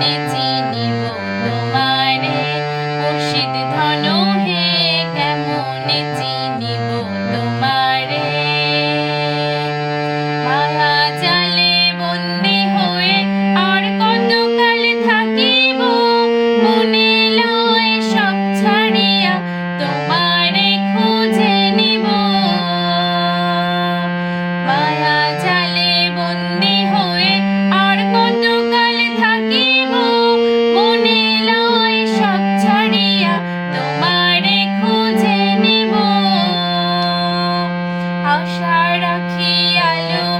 teeny, teeny. Rakhi Alo.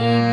Bye.